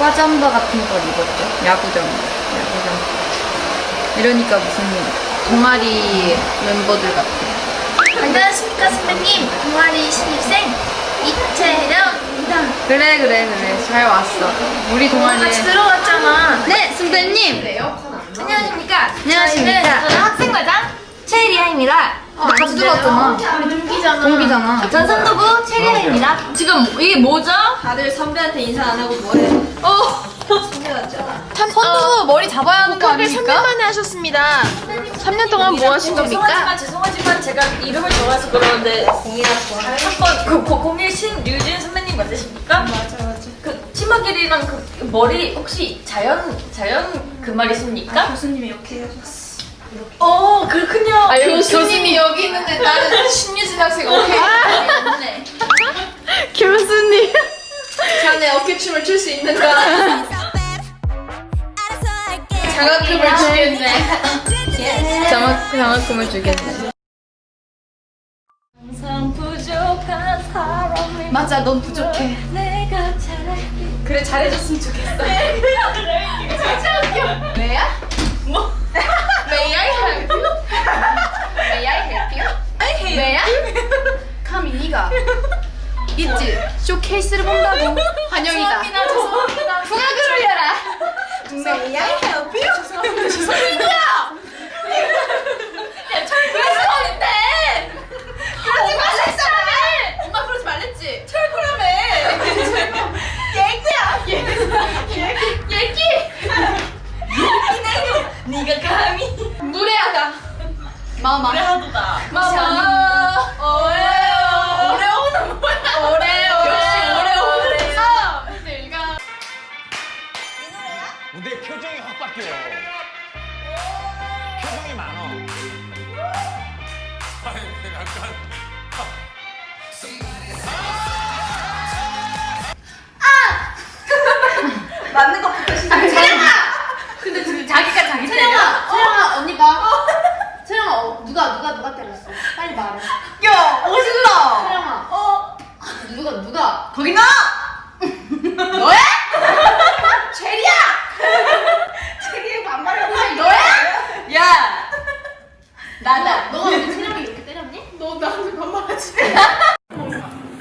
약과 잠바 같은 걸 입었죠. 야구 잠바. 야구 잠바. 이러니까 무슨 동아리 멤버들 같아. 안녕하십니까 선배님 동아리 신입생 이채령입니다 그래 그래 그래 잘 왔어. 우리 동아리에. 같이 들어왔잖아 네 선배님. 안녕하십니까 안녕하십니까. 저희는 저는 학생과장 최리아입니다 아, 같이 들어왔잖아. 우리 동기잖아 동기잖아. 전 선도부 최리아입니다 지금 이게 뭐죠? 다들 선배한테 인사 안 하고 뭐해? 어 선두 머리 잡아야 하는 거 아닙니까? 만에 하셨습니다 3년 동안 뭐 하신 죄송하지만 죄송하지만 제가 이름을 좋아해서 그러는데 한번 그 고- 공일 신 류진 선배님 맞으십니까? 맞아 맞아. 그 치마길이랑 그 머리 혹시 자연 자연 그 말이십니까? 교수님이 이렇게 해줬어 어 그렇군요. 교수님이 여기 있는데 나는 신유진 학생 오케이. 자네 어깨춤을 출 수 있는가? 장학금을 주겠네. 장학, 장학금을 주겠네. 항상 부족한 사람이 맞아, 넌 부족해. 내가 잘할게. 그래, 잘해줬으면 좋겠어. 왜야? 뭐? May I help you? May I help you? 왜야? 감히 네가 있지? 쇼케이스를 본다고 환영이다. 죄송합니다. 죄송합니다. 풍악을 울려라. May I help you? 죄송합니다. 죄송합니다. 야, 철구라는데. 그러지 말랬잖아. 엄마 그러지 말랬지? 철구라며. 얘기야. 얘기. 얘기. 네가 감히. 무례하다. 마마. 하도다. 마마. 맞는 것부터 시작해. 근데 지금 자기가 자기 채령아, 채령아 언니 봐. 채령아 어, 누가 누가 누가 때렸어? 빨리 말해. 야, 멋있다. 채령아 어, 누가 누가? 거기 나. 나다. 너가 우리 체력이 이렇게 때렸니? 너 나한테 반말하지.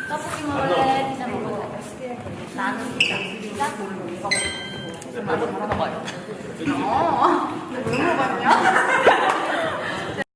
떡볶이 먹을래? 피자 먹을래? 나는 피자. 피자? 이거. 나도 바라봐요. 어. 왜 물어봤냐?